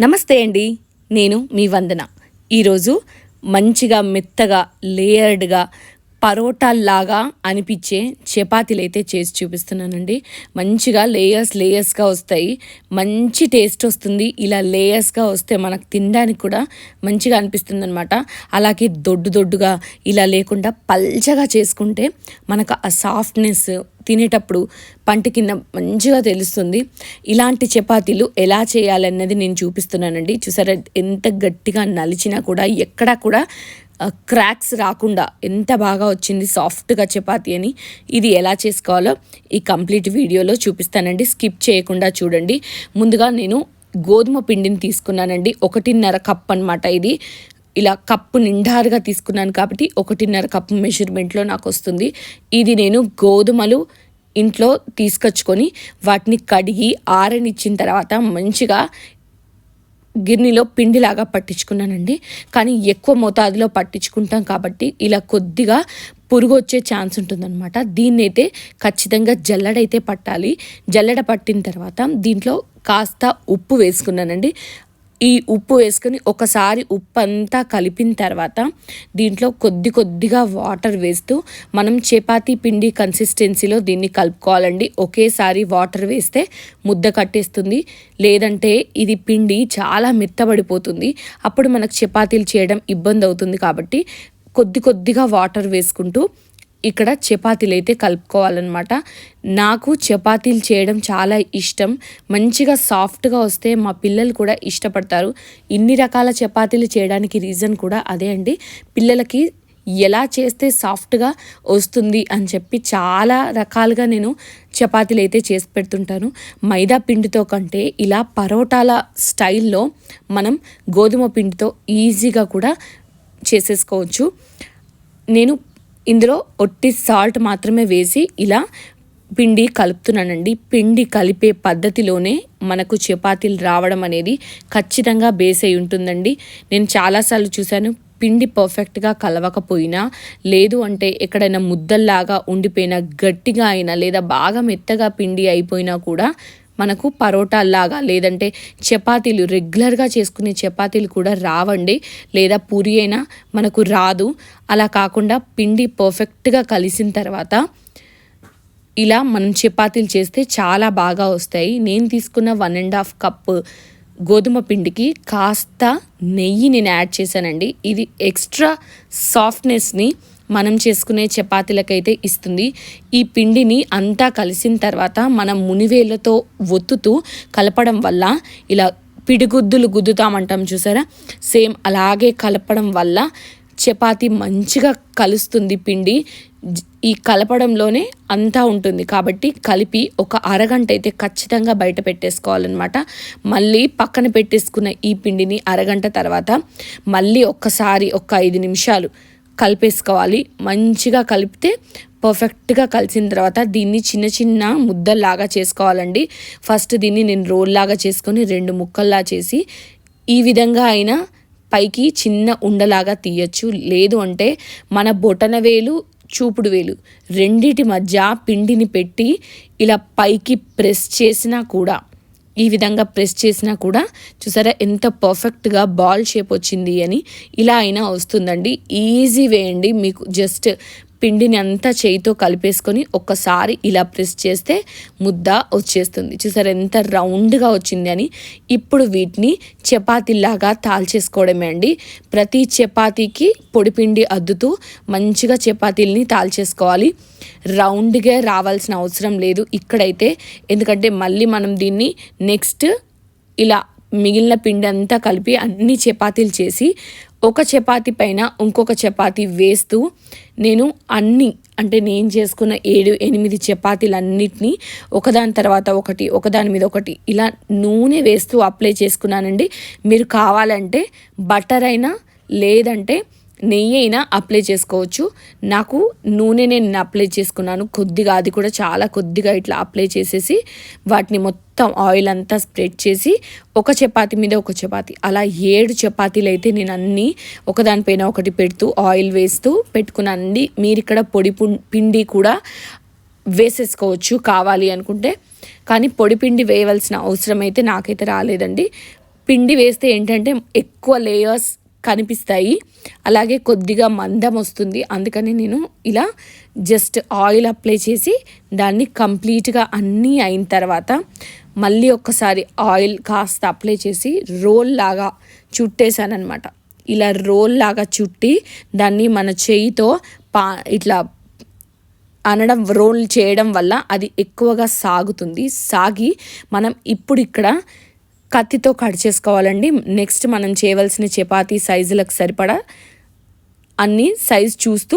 నమస్తే అండి. నేను మీ వందన. ఈరోజు మంచిగా మెత్తగా లేయర్డ్గా పరోటాల్లాగా అనిపించే చపాతీలు అయితే చేసి చూపిస్తున్నానండి. మంచిగా లేయర్స్ లేయర్స్గా వస్తాయి. మంచి టేస్ట్ వస్తుంది. ఇలా లేయర్స్గా వస్తే మనకు తినడానికి కూడా మంచిగా అనిపిస్తుంది అనమాట అలాగే దొడ్డు దొడ్డుగా ఇలా లేకుండా పల్చగా చేసుకుంటే మనకు ఆ సాఫ్ట్నెస్ తినేటప్పుడు పంట కింద మంచిగా తెలుస్తుంది. ఇలాంటి చపాతీలు ఎలా చేయాలన్నది నేను చూపిస్తున్నానండి. చూసారా ఎంత గట్టిగా నలిచినా కూడా ఎక్కడా కూడా క్రాక్స్ రాకుండా ఎంత బాగా వచ్చింది సాఫ్ట్గా చపాతి అని ఇది ఎలా చేసుకోవాలో ఈ కంప్లీట్ వీడియోలో చూపిస్తానండి. స్కిప్ చేయకుండా చూడండి. ముందుగా నేను గోధుమ పిండిని తీసుకున్నానండి. ఒకటిన్నర కప్ అనమాట ఇది. ఇలా కప్పు నిండారుగా తీసుకున్నాను కాబట్టి ఒకటిన్నర కప్పు మెజర్మెంట్లో నాకు వస్తుంది. ఇది నేను గోధుమలు ఇంట్లో తీసుకొచ్చుకొని వాటిని కడిగి ఆరనిచ్చిన తర్వాత మంచిగా గిన్నెలో పిండిలాగా పట్టించుకున్నానండి. కానీ ఎక్కువ మోతాదులో పట్టించుకుంటాం కాబట్టి ఇలా కొద్దిగా పురుగు వచ్చే ఛాన్స్ ఉంటుందన్నమాట. దీన్ని అయితే ఖచ్చితంగా జల్లడైతే పట్టాలి. జల్లడ పట్టిన తర్వాత దీంట్లో కాస్త ఉప్పు వేసుకున్నానండి. ఈ ఉప్పు వేసుకొని ఒకసారి ఉప్పు అంతా కలిపిన తర్వాత దీంట్లో కొద్ది కొద్దిగా వాటర్ వేస్తూ మనం చపాతీ పిండి కన్సిస్టెన్సీలో దీన్ని కలుపుకోవాలండి. ఒకేసారి వాటర్ వేస్తే ముద్ద కట్టేస్తుంది. లేదంటే ఇది పిండి చాలా మెత్తబడిపోతుంది. అప్పుడు మనకు చపాతీలు చేయడం ఇబ్బంది అవుతుంది కాబట్టి కొద్ది కొద్దిగా వాటర్ వేసుకుంటూ ఇక్కడ చపాతీలు అయితే కలుపుకోవాలన్నమాట. నాకు చపాతీలు చేయడం చాలా ఇష్టం. మంచిగా సాఫ్ట్గా వస్తే మా పిల్లలు కూడా ఇష్టపడతారు. ఇన్ని రకాల చపాతీలు చేయడానికి రీజన్ కూడా అదే అండి. పిల్లలకి ఎలా చేస్తే సాఫ్ట్గా వస్తుంది అని చెప్పి చాలా రకాలుగా నేను చపాతీలు అయితే చేసి పెడుతుంటాను. మైదా పిండితో కంటే ఇలా పరోటాల స్టైల్లో మనం గోధుమ పిండితో ఈజీగా కూడా చేసేసుకోవచ్చు. నేను ఇందులో ఒట్టి సాల్ట్ మాత్రమే వేసి ఇలా పిండి కలుపుతున్నానండి. పిండి కలిపే పద్ధతిలోనే మనకు చపాతీలు రావడం అనేది ఖచ్చితంగా బేస్ అయి ఉంటుందండి. నేను చాలాసార్లు చూశాను పిండి పర్ఫెక్ట్గా కలవకపోయినా లేదు అంటే ఎక్కడైనా ముద్దల్లాగా ఉండిపోయినా గట్టిగా అయినా లేదా బాగా మెత్తగా పిండి అయిపోయినా కూడా మనకు పరోటాల్లాగా లేదంటే చపాతీలు రెగ్యులర్గా చేసుకునే చపాతీలు కూడా రావండి. లేదా పూరి అయినా మనకు రాదు. అలా కాకుండా పిండి పర్ఫెక్ట్గా కలిసిన తర్వాత ఇలా మనం చపాతీలు చేస్తే చాలా బాగా వస్తాయి. నేను తీసుకున్న వన్ అండ్ హాఫ్ కప్ గోధుమ పిండికి కాస్త నెయ్యి నేను యాడ్ చేశానండి. ఇది ఎక్స్ట్రా సాఫ్ట్నెస్ని మనం చేసుకునే చపాతీలకైతే ఇస్తుంది. ఈ పిండిని అంతా కలిసిన తర్వాత మనం మునివేళ్ళతో ఒత్తుతూ కలపడం వల్ల ఇలా పిడిగుద్దులు గుద్దుతామంటాం చూసారా? సేమ్ అలాగే కలపడం వల్ల చపాతీ మంచిగా కలుస్తుంది పిండి. ఈ కలపడంలోనే అంతా ఉంటుంది కాబట్టి కలిపి ఒక అరగంట అయితే ఖచ్చితంగా బయట పెట్టేసుకోవాలన్నమాట. మళ్ళీ పక్కన పెట్టేసుకున్న ఈ పిండిని అరగంట తర్వాత మళ్ళీ ఒక్కసారి ఒక ఐదు నిమిషాలు కలిపేసుకోవాలి. మంచిగా కలిపితే పర్ఫెక్ట్గా కలిసిన తర్వాత దీన్ని చిన్న చిన్న ముద్దల్లాగా చేసుకోవాలండి. ఫస్ట్ దీన్ని నేను రోల్లాగా చేసుకొని రెండు ముక్కల్లా చేసి ఈ విధంగా అయినా పైకి చిన్న ఉండలాగా తీయచ్చు. లేదు అంటే మన బొటన వేలు చూపుడు వేలు రెండిటి మధ్య పిండిని పెట్టి ఇలా పైకి ప్రెస్ చేసినా కూడా ఈ విధంగా ప్రెస్ చేసినా కూడా చూసారా ఎంత పర్ఫెక్ట్గా బాల్ షేప్ వచ్చింది అని ఇలా అయినా వస్తుందండి. ఈజీ వేయండి మీకు జస్ట్ పిండిని అంతా చేయితో కలిపేసుకొని ఒక్కసారి ఇలా ప్రెస్ చేస్తే ముద్ద వచ్చేస్తుంది. చూసారు ఎంత రౌండ్గా వచ్చింది అని. ఇప్పుడు వీటిని చపాతీలాగా తాల్చేసుకోవడమే అండి. ప్రతి చపాతీకి పొడిపిండి అద్దుతూ మంచిగా చపాతీల్ని తాల్చేసుకోవాలి. రౌండ్గా రావాల్సిన అవసరం లేదు ఇక్కడైతే. ఎందుకంటే మళ్ళీ మనం దీన్ని నెక్స్ట్ ఇలా మిగిలిన పిండి అంతా కలిపి అన్ని చపాతీలు చేసి ఒక చపాతి పైన ఇంకొక చపాతి వేస్తూ నేను అన్ని అంటే నేను చేసుకున్న ఏడు ఎనిమిది చపాతీలన్నిటినీ ఒకదాని తర్వాత ఒకటి ఒకదాని మీద ఒకటి ఇలా నూనె వేస్తూ అప్లై చేసుకున్నానండి. మీరు కావాలంటే బటర్ అయినా లేదంటే నెయ్యి అయినా అప్లై చేసుకోవచ్చు. నాకు నూనె నేను అప్లై చేసుకున్నాను. కొద్దిగా అది కూడా చాలా కొద్దిగా ఇట్లా అప్లై చేసేసి వాటిని మొత్తం ఆయిల్ అంతా స్ప్రెడ్ చేసి ఒక చపాతి మీద ఒక చపాతి అలా ఏడు చపాతీలు అయితే నేను అన్నీ ఒకదానిపైన ఒకటి పెడుతూ ఆయిల్ వేస్తూ పెట్టుకున్న అన్ని మీరు ఇక్కడ పొడి పిండి కూడా వేసేసుకోవచ్చు కావాలి అనుకుంటే. కానీ పొడి పిండి వేయవలసిన అవసరం అయితే నాకైతే రాలేదండి. పిండి వేస్తే ఏంటంటే ఎక్కువ లేయర్స్ కనిపిస్తాయి. అలాగే కొద్దిగా మందం వస్తుంది. అందుకని నేను ఇలా జస్ట్ ఆయిల్ అప్లై చేసి దాన్ని కంప్లీట్గా అన్నీ అయిన తర్వాత మళ్ళీ ఒక్కసారి ఆయిల్ కాస్త అప్లై చేసి రోల్ లాగా చుట్టేశానమాట ఇలా రోల్ లాగా చుట్టి దాన్ని మన చేయితో పా ఇట్లా అనడం రోల్ చేయడం వల్ల అది ఎక్కువగా సాగుతుంది. సాగి మనం ఇప్పుడు ఇక్కడ కత్తితో కట్ చేసుకోవాలండి. నెక్స్ట్ మనం చేయవలసిన చపాతీ సైజులకు సరిపడా అన్నీ సైజ్ చూస్తూ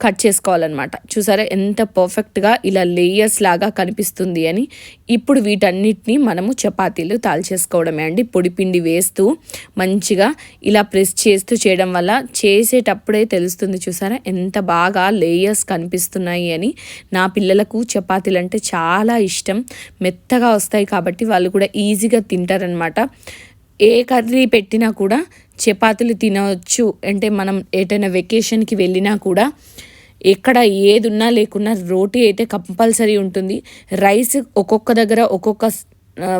కట్ చేసుకోవాలన్నమాట. చూసారా ఎంత పర్ఫెక్ట్గా ఇలా లేయర్స్ లాగా కనిపిస్తుంది అని. ఇప్పుడు వీటన్నిటిని మనము చపాతీలు తాల్చేసుకోవడమే అండి. పొడిపిండి వేస్తూ మంచిగా ఇలా ప్రెస్ చేస్తూ చేయడం వల్ల చేసేటప్పుడే తెలుస్తుంది చూసారా ఎంత బాగా లేయర్స్ కనిపిస్తున్నాయి అని. నా పిల్లలకు చపాతీలు అంటే చాలా ఇష్టం. మెత్తగా వస్తాయి కాబట్టి వాళ్ళు కూడా ఈజీగా తింటారనమాట ఏ కర్రీ పెట్టినా కూడా చపాతీలు తినవచ్చు అంటే మనం ఎటైనా వెకేషన్కి వెళ్ళినా కూడా ఎక్కడ ఏది ఉన్నా లేకున్నా రోటీ అయితే కంపల్సరీ ఉంటుంది. రైస్ ఒక్కొక్క దగ్గర ఒక్కొక్క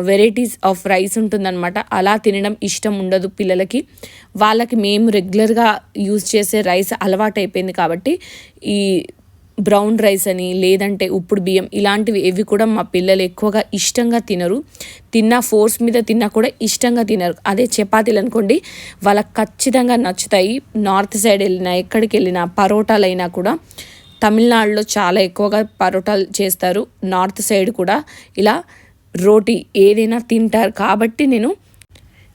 వెరైటీస్ ఆఫ్ రైస్ ఉంటుందన్నమాట. అలా తినడం ఇష్టం ఉండదు పిల్లలకి. వాళ్ళకి మేము రెగ్యులర్గా యూజ్ చేసే రైస్ అలవాటు అయిపోయింది కాబట్టి ఈ బ్రౌన్ రైస్ అని లేదంటే ఉప్పుడు బియ్యం ఇలాంటివి ఏవి కూడా మా పిల్లలు ఎక్కువగా ఇష్టంగా తినరు. తిన్నా ఫోర్స్ మీద తిన్నా కూడా ఇష్టంగా తినరు. అదే చపాతీలు అనుకోండి వాళ్ళకి ఖచ్చితంగా నచ్చుతాయి. నార్త్ సైడ్ వెళ్ళినా ఎక్కడికి వెళ్ళినా పరోటాలు అయినా కూడా తమిళనాడులో చాలా ఎక్కువగా పరోటాలు చేస్తారు. నార్త్ సైడ్ కూడా ఇలా రోటీ ఏదైనా తింటారు. కాబట్టి నేను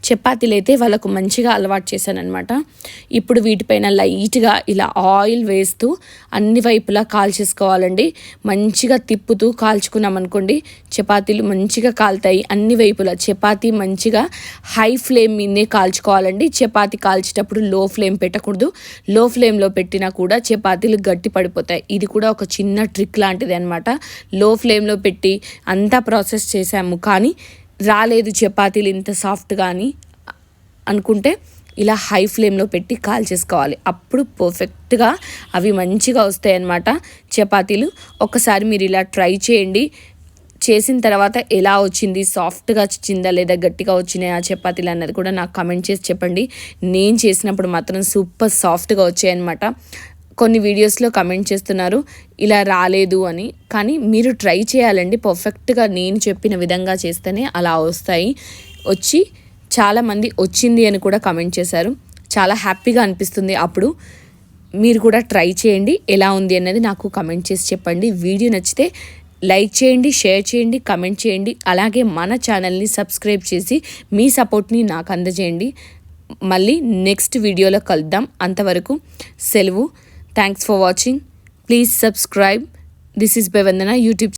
చపాతీలు అయితే వాళ్ళకు మంచిగా అలవాటు చేశానమాట ఇప్పుడు వీటిపైన లైట్గా ఇలా ఆయిల్ వేస్తూ అన్ని వైపులా కాల్చేసుకోవాలండి మంచిగా తిప్పుతూ కాల్చుకున్నామనుకోండి చపాతీలు మంచిగా కాలుతాయి. అన్ని వైపులా చపాతీ మంచిగా హై ఫ్లేమ్ మీదే కాల్చుకోవాలండి. చపాతీ కాల్చేటప్పుడు లో ఫ్లేమ్ పెట్టకూడదు. లో ఫ్లేమ్లో పెట్టినా కూడా చపాతీలు గట్టి పడిపోతాయి. ఇది కూడా ఒక చిన్న ట్రిక్ లాంటిది అనమాట లో ఫ్లేమ్లో పెట్టి అంతా ప్రాసెస్ చేసాము కానీ రాలేదు చపాతీలు ఇంత సాఫ్ట్ కానీ అనుకుంటే ఇలా హై ఫ్లేమ్లో పెట్టి కాల్ చేసుకోవాలి. అప్పుడు పర్ఫెక్ట్గా అవి మంచిగా వస్తాయి అన్నమాట చపాతీలు. ఒకసారి మీరు ఇలా ట్రై చేయండి. చేసిన తర్వాత ఎలా వచ్చింది? సాఫ్ట్గా వచ్చిందా లేదా? గట్టిగా వచ్చినాయా చపాతీలు అన్నది కూడా నాకు కమెంట్ చేసి చెప్పండి. నేను చేసినప్పుడు మాత్రం సూపర్ సాఫ్ట్గా వచ్చాయన్నమాట కొన్ని వీడియోస్లో కమెంట్ చేస్తున్నారు ఇలా రాలేదు అని. కానీ మీరు ట్రై చేయాలండి పర్ఫెక్ట్గా నేను చెప్పిన విధంగా చేస్తేనే అలా వస్తాయి. వచ్చి చాలామంది వచ్చింది అని కూడా కమెంట్ చేశారు. చాలా హ్యాపీగా అనిపిస్తుంది అప్పుడు. మీరు కూడా ట్రై చేయండి ఎలా ఉంది అన్నది నాకు కమెంట్ చేసి చెప్పండి. వీడియో నచ్చితే లైక్ చేయండి షేర్ చేయండి కమెంట్ చేయండి. అలాగే మన ఛానల్ని సబ్స్క్రైబ్ చేసి మీ సపోర్ట్ని నాకు అందజేయండి. మళ్ళీ నెక్స్ట్ వీడియోలో కలుద్దాం. అంతవరకు సెలవు. thanks for watching please subscribe this is bye Vandana YouTube